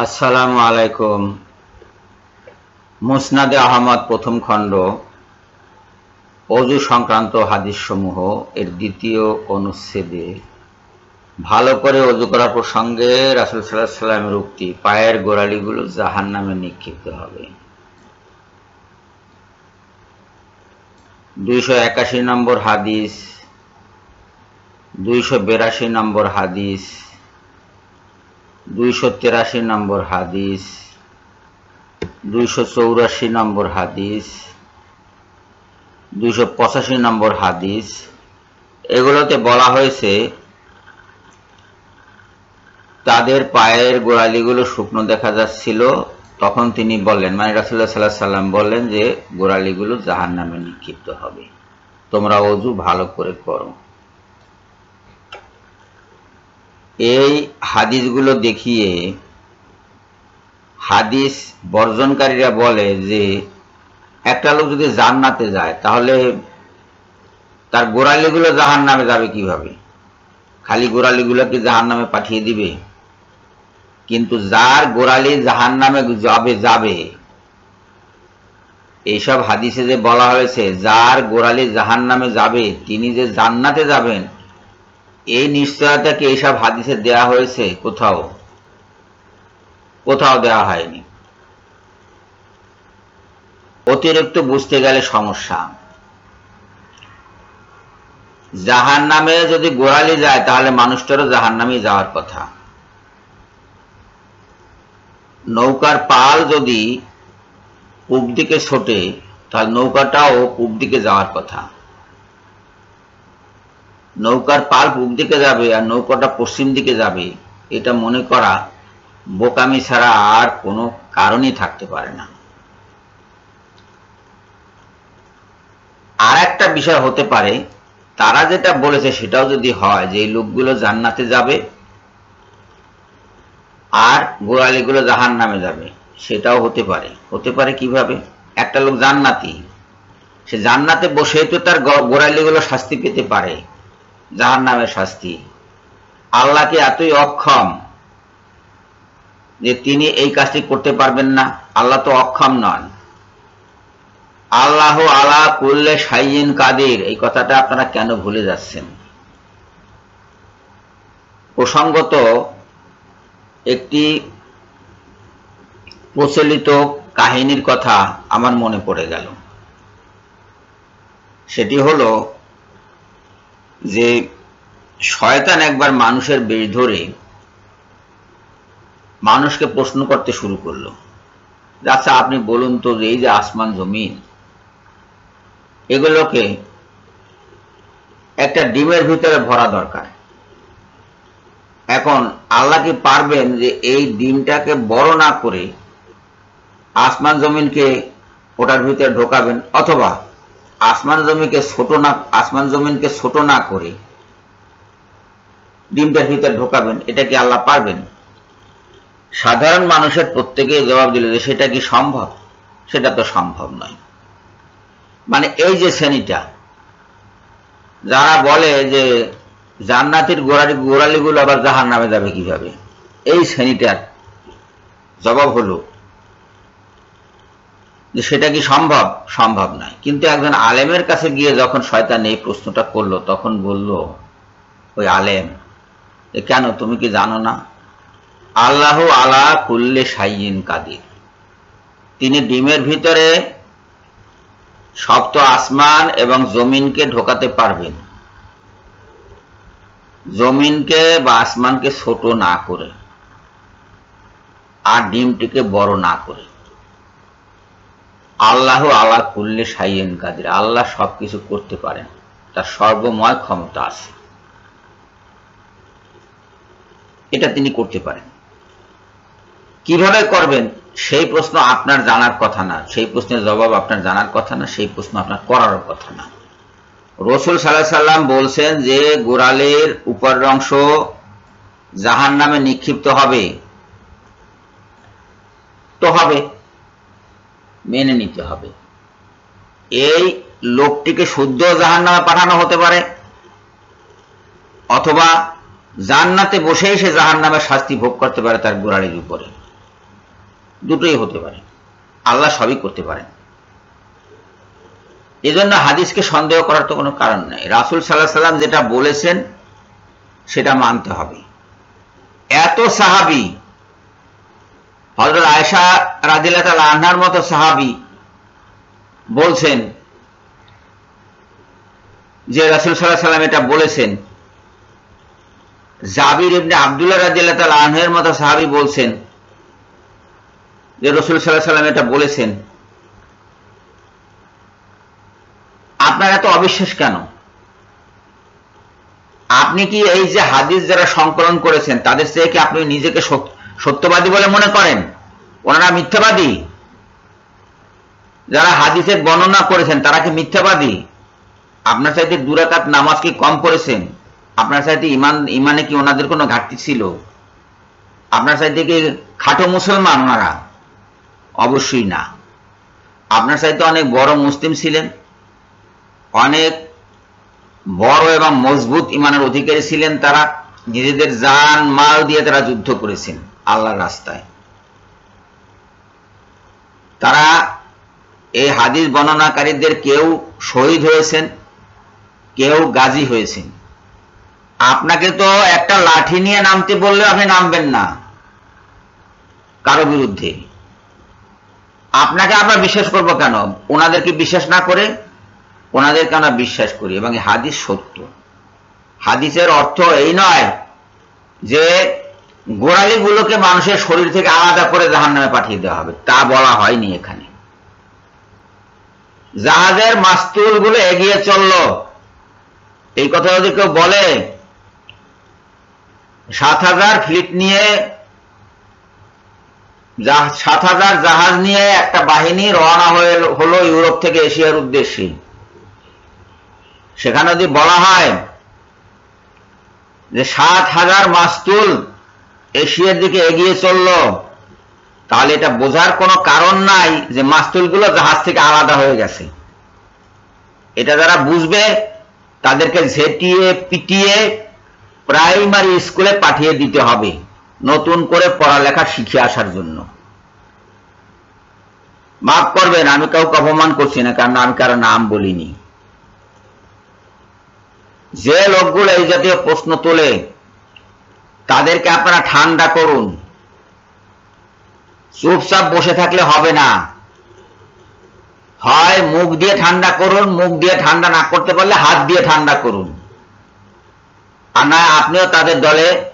আসসালামু আলাইকুম। মুসনাদে আহমদ প্রথম খণ্ড, অজু সংক্রান্ত হাদিসসমূহ এর দ্বিতীয় অনুচ্ছেদে। ভালো করে অজু করার প্রসঙ্গে রাসুল সাল্লাহ সাল্লামের উক্তি, পায়ের গোড়ালিগুলো জাহান নামে নিক্ষিপ্ত হবে। দুইশো একাশি নম্বর হাদিস, দুইশো বিরাশি নম্বর হাদিস দুইশো নম্বর হাদিস, দুইশো নম্বর হাদিস, দুইশো পঁচাশি নম্বর হাদিস। এগুলোতে বলা হয়েছে, তাদের পায়ের গোড়ালিগুলো শুকনো দেখা যাচ্ছিল। তখন তিনি বললেন মানে রাসুল্লাহ সাল্লাহ সাল্লাম বললেন যে, গোড়ালিগুলো জাহান নামে নিক্ষিপ্ত হবে। তোমরা অজু ভালো করে করো। এই হাদিসগুলো দেখিয়ে হাদিস বর্জনকারীরা বলে যে, একটা লোক যদি জান্নাতে যায়, তাহলে তার গোড়ালিগুলো জাহান নামে যাবে কীভাবে? খালি গোড়ালিগুলো কি জাহান নামে পাঠিয়ে দিবে? কিন্তু যার গোড়ালি জাহান নামে যাবে যাবে। এইসব হাদিসে যে বলা হয়েছে, যার গোড়ালি জাহান নামে যাবে, তিনি যে জান্নাতে যাবেন এই নিশ্চয়তাকে এইসব হাদিসে দেয়া হয়েছে? কোথাও। কোথাও দেওয়া হয়নি। অতিরিক্ত বুঝতে গেলে সমস্যা। জাহান নামে যদি গোড়ালি যায়, তাহলে মানুষটারও জাহান নামে যাওয়ার কথা। নৌকার পাল যদি পূব দিকে ছোটে, তাহলে নৌকাটাও পূব দিকে যাওয়ার কথা। নৌকার পাল পূব দিকে যাবে আর নৌকাটা পশ্চিম দিকে যাবে, এটা মনে করা বোকামি ছাড়া আর কোনো কারণই থাকতে পারে না। আর একটা বিষয় হতে পারে, তারা যেটা বলেছে সেটাও যদি হয় যে এই লোকগুলো জান্নাতে যাবে আর গোড়ালিগুলো জাহান নামে যাবে, সেটাও হতে পারে। হতে পারে কীভাবে? একটা লোক জান্নাতি, সে জান্নাতে বসে তো তার গোড়ালিগুলো শাস্তি পেতে পারে। জাহান নামের শাস্তি। আল্লাহকে এতই অক্ষম যে তিনি এই কাজটি করতে পারবেন না। আল্লাহ তো অক্ষম নন। আল্লাহ আলা কুল্লে সাইন কাদির। এই কথাটা আপনারা কেন ভুলে যাচ্ছেন? প্রসঙ্গত একটি প্রচলিত কাহিনীর কথা আমার মনে পড়ে গেল। সেটি হলো যে শয়তান একবার মানুষের বেশ ধরে মানুষকে প্রশ্ন করতে শুরু করল। আচ্ছা আপনি বলুন তো এই যে আসমান জমিন, এগুলোকে একটা ডিমের ভিতরে ভরা দরকার। এখন আল্লাহ কি পারবেন যে এই ডিমটাকে বড় না করে আসমান জমিনকে ওটার ভিতরে ঢোকাবেন? অথবা আসমান জমিকে ছোট না, আসমান জমিনকে ছোট না করে ডিমটার ভিতরে ঢোকাবেন, এটা কি আল্লাহ পারবেন? সাধারণ মানুষের প্রত্যেকে জবাব দিল যে সেটা কি সম্ভব? সেটা তো সম্ভব নয়। মানে এই যে শ্রেণীটা, যারা বলে যে জান্নাতির গোড়ালি, গোড়ালিগুলো আবার জাহান নামে যাবে কীভাবে? এই শ্রেণীটার জবাব হলো যে সেটা কি সম্ভব? সম্ভব নয়। কিন্তু একজন আলেমের কাছে গিয়ে যখন শয়তান এই প্রশ্নটা করল, তখন বলল, ওই আলেম কেন তুমি কি জানো না? আল্লাহ আলা কুল্লে সাইন কাদির। তিনি ডিমের ভিতরে সপ্ত আসমান এবং জমিনকে ঢোকাতে পারবেন। জমিনকে বা আসমানকে ছোট না করে, আর ডিমটিকে বড় না করে। আল্লাহ আল্লাহ কুল্লে সাইয়েন কাদির, আল্লাহ সবকিছু করতে পারেন, তার সর্বময় ক্ষমতা আছে। এটা তিনি করতে পারেন। কীভাবে করবেন? সেই প্রশ্ন আপনার জানার কথা না, সেই প্রশ্নের জবাব আপনার জানার কথা না, সেই প্রশ্ন আপনার করার কথা না। রসুল সাল্লাহ সাল্লাম বলছেন যে, গোড়ালের উপর অংশ জাহান নামে নিক্ষিপ্ত হবে। তো হবে। মেনে নিতে হবে। এই লোকটিকে শুদ্ধ জাহান নামে পাঠানো হতে পারে, অথবা জান্নাতে বসেই সে জাহান নামে শাস্তি ভোগ করতে পারে তার গোড়ালির উপরে। দুটোই হতে পারে। আল্লাহ সবই করতে পারেন। এজন্য হাদিসকে সন্দেহ করার তো কোনো কারণ নেই। রাসুল সাল্লাহ সাল্লাম যেটা বলেছেন, সেটা মানতে হবে। এত সাহাবি হজরত আয়সা রাজিল্লা তাল আহনার মতো সাহাবি বলছেন যে রাসুল সাল্লাহ সাল্লাম এটা বলেছেন। জাবির ইবনে আবদুল্লাহ রাজিল্লা তাল আহনের মতো সাহাবি বলছেন যে রসুল সাল্লাহ সাল্লাম এটা বলেছেন। আপনার এত অবিশ্বাস কেন? আপনি কি এই যে হাদিস যারা সংকলন করেছেন, তাদের চেয়ে কি আপনি নিজেকে সত্যবাদী বলে মনে করেন। ওনারা মিথ্যাবাদী। যারা হাদিসের বর্ণনা করেছেন, তারা কি মিথ্যাবাদী? আপনার সাথে দুরাকাত নামাজ কি কম করেছেন আপনার চাইতে ইমান, ইমানে কি ওনাদের কোনো ঘাটতি ছিল? আপনার চাইতে কি খাটো মুসলমান ওনারা? অবশ্যই না। আপনার চাইতে অনেক বড় মুসলিম ছিলেন। অনেক বড় এবং মজবুত ইমানের অধিকারী ছিলেন তারা। নিজেদের জান, মাল দিয়ে তারা যুদ্ধ করেছেন। আল্লাহর রাস্তায়। তারা এই হাদিস বর্ণনাকারীদের কেউ শহীদ হয়েছেন, কেউ গাজী হয়েছেন। আপনাকে তো একটা লাঠি নিয়ে নামতে বললে আপনি নামবেন না কারও বিরুদ্ধে। আপনাকে আমরা বিশ্বাস করব কেন? ওনাদেরকে বিশ্বাস না করে ওনাদেরকে আমরা বিশ্বাস করি এবং হাদিস সত্য। হাদিসের অর্থ এই নয় যে গোড়ালিগুলোকে মানুষের শরীর থেকে আলাদা করে জাহান নামে পাঠিয়ে দেওয়া হবে। তা বলা হয়নি এখানে। জাহাজের মাস্তুলগুলো এগিয়ে চলল। এই কথা যদি কেউ বলে, সাত হাজার ফ্লিট নিয়ে সাত হাজার জাহাজ নিয়ে একটা বাহিনী রওনা হয়ে হলো ইউরোপ থেকে এশিয়ার উদ্দেশ্যে। সেখানে যদি বলা হয় যে সাত হাজার মাস্তুল এশিয়ার দিকে এগিয়ে চলল। তাহলে এটা বোঝার কোনো কারণ নাই যে মাস্তুলগুলো জাহাজ থেকে আলাদা হয়ে গেছে। এটা যারা বুঝবে, তাদেরকে ঝেটিয়ে, পিটিয়ে প্রাইমারি স্কুলে পাঠিয়ে দিতে হবে, নতুন করে পড়ালেখা শিখে আসার জন্য। মাফ করবেন, আমি কাউকে অপমান করছি না, কারণ আমি কারও নাম বলিনি। যে লোকগুলো এই জাতীয় প্রশ্ন তোলে তাদেরকে আপনারা ঠান্ডা করুন। চুপচাপ বসে থাকলে হবে না। হয় মুখ দিয়ে ঠান্ডা করুন, মুখ দিয়ে ঠান্ডা না করতে পারলে হাত দিয়ে ঠান্ডা করুন। আর না আপনিও তাদের দলে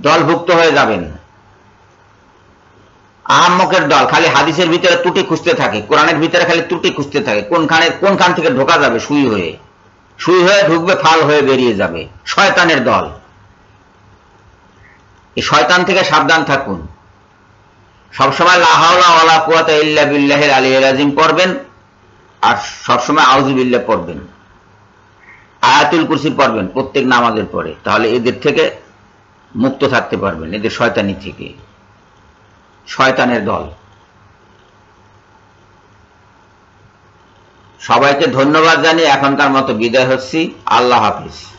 দলভুক্ত হয়ে যাবেন। আহম্মকের দল খালি হাদিসের ভিতরে ত্রুটি খুঁজতে থাকে, কোরআনের ভিতরে খালি ত্রুটি খুঁজতে থাকে কোনখানে কোনখান থেকে ঢোকা যাবে সুই হয়ে। সুই হয়ে ঢুকবে, ফাল হয়ে বেরিয়ে যাবে, শয়তানের দল। এই শয়তান থেকে সাবধান থাকুন। সবসময় লাহাওলা ওয়ালা ইল্লা বিল্লাহের আলী রাজিম পড়বেন আর সবসময় আউজুবিল্লা পড়বেন। আয়াতুল কুরসি পড়বেন প্রত্যেক নামাজের পরে। তাহলে এদের থেকে মুক্ত থাকতে পারবেন, এদের শয়তানি থেকে। শয়তানের দল। সবাইকে ধন্যবাদ জানিয়ে এখনকার মতো বিদায় হচ্ছি। আল্লাহ হাফিজ।